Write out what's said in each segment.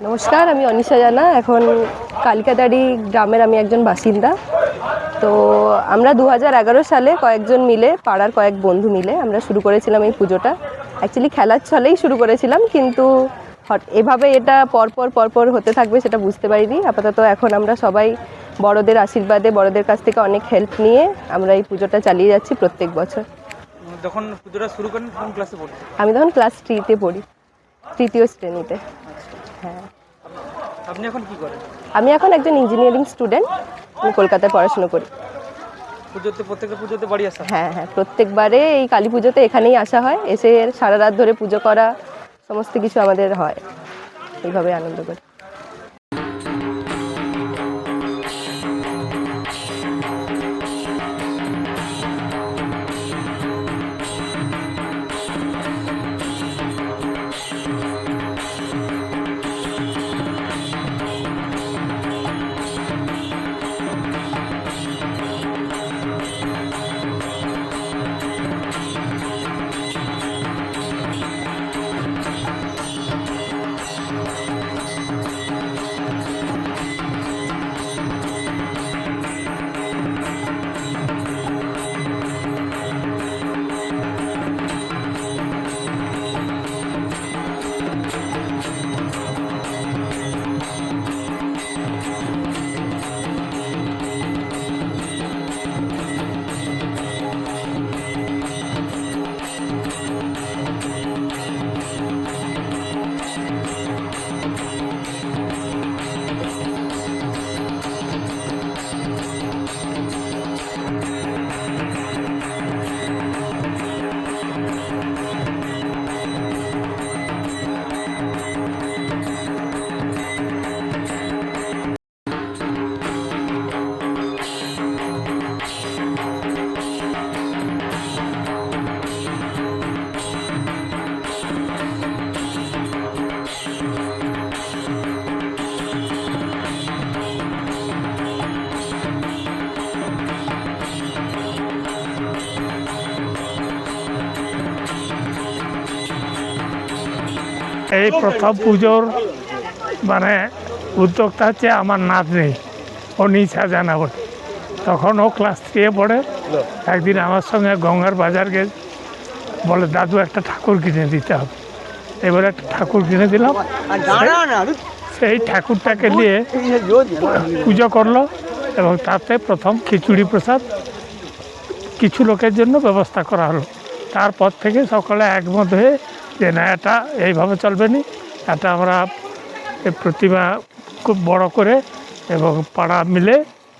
নমস্কার আমি অনিশা জানা। এখন কালিকাদাড়ি গ্রামের আমি একজন বাসিন্দা। তো আমরা দু হাজার এগারো সালে কয়েকজন মিলে পাড়ার কয়েক বন্ধু মিলে আমরা শুরু করেছিলাম এই পুজোটা। অ্যাকচুয়ালি খেলার ছলেই শুরু করেছিলাম কিন্তু হট- এভাবে এটা পরপর পরপর হতে থাকবে সেটা বুঝতে পারিনি। আপাতত এখন আমরা সবাই বড়দের আশীর্বাদে বড়দের কাছ থেকে অনেক হেল্প নিয়ে আমরা এই পুজোটা চালিয়ে যাচ্ছি প্রত্যেক বছর। যখন পুজোটা শুরু করেন ক্লাসে আমি তখন ক্লাস থ্রিতে পড়ি তৃতীয় শ্রেণীতে। আপনি এখন কি করেন? আমি এখন একজন ইঞ্জিনিয়ারিং স্টুডেন্ট আমি কলকাতায় পড়াশোনা করি। পুজোতে প্রত্যেকটা পুজোতে বাড়ি আসা? হ্যাঁ হ্যাঁ প্রত্যেকবারে এই কালী পুজোতে এখানেই আসা হয়। এসে সারা রাত ধরে পুজো করা সমস্ত কিছু আমাদের হয়। এইভাবে আনন্দ করি। এই প্রথম পুজোর মানে উদ্যোক্তা হচ্ছে আমার নাতনি। ও নিশা বলে তখন ও ক্লাস থ্রিয়ে পড়ে। একদিন আমার সঙ্গে গঙ্গার বাজার গে বলে, দাদু, একটা ঠাকুর কিনে দিতে হবে। এবারে একটা ঠাকুর কিনে দিলাম। সেই ঠাকুরটাকে নিয়ে পুজো করল এবং তাতে প্রথম খিচুড়ি প্রসাদ কিছু লোকের জন্য ব্যবস্থা করা হলো। তারপর থেকে সকলে একমত হয়ে যে না এটা এইভাবে চলবে না এটা আমরা এই প্রতিমা খুব বড় করে এবং পাড়া মিলে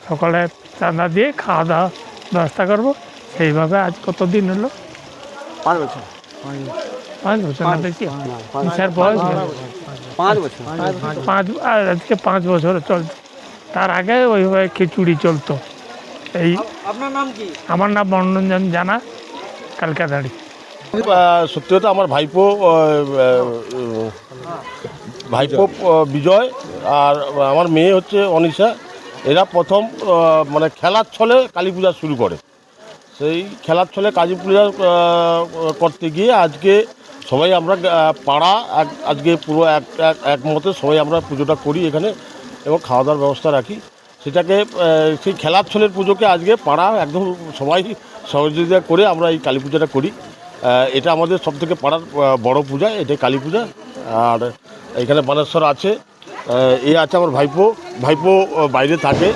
সকলে চাঁদা দিয়ে খাওয়া দাওয়া ব্যবস্থা করব। সেইভাবে আজ কত দিন হলো? পাঁচ বছর। পাঁচ বছর না বেশি স্যার বয়স পাঁচ বছর। পাঁচ আর আজকে পাঁচ বছর চলছে। তার আগে ওইভাবে খিচুড়ি চলতো। এই আপনার নাম কি? আমার নাম মনোরঞ্জন জানা কালকাতাড়ি। সত্যি কথা আমার ভাইপো ভাইপো বিজয় আর আমার মেয়ে হচ্ছে অনিশা। এরা প্রথম মানে খেলার ছলে কালী পূজা শুরু করে। সেই খেলার ছলে কালী পূজা করতে গিয়ে আজকে সবাই আমরা পাড়া আজকে পুরো এক এক একমতে সবাই আমরা পুজোটা করি এখানে এবং খাওয়া দাওয়ার ব্যবস্থা রাখি। সেটাকে সেই খেলার ছলের পুজোকে আজকে পাড়া একদম সবাই সহযোগিতা করে আমরা এই কালী পূজাটা করি। এটা আমাদের সব থেকে পাড়ার বড় পূজা এটা কালী পূজা। আর এখানে বানেশ্বর আছে এ আছে আমার ভাইপো ভাইপো বাইরে থাকে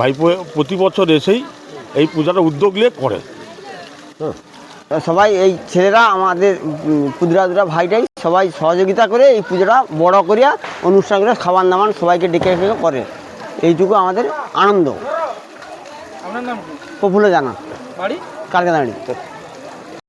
ভাইপো প্রতি বছর এসেই এই পূজাটা উদ্যোগ নিয়ে করে। সবাই এই ছেলেরা আমাদের ক্ষুদ্রা দুরা ভাইটাই সবাই সহযোগিতা করে এই পুজোটা বড় করিয়া অনুষ্ঠান করে খাবার দাবার সবাইকে ডেকে ডেকে করে। এইটুকু আমাদের আনন্দ। আপনার নাম প্রফুল্ল জানা। বাড়ি? কালকাতাড়ি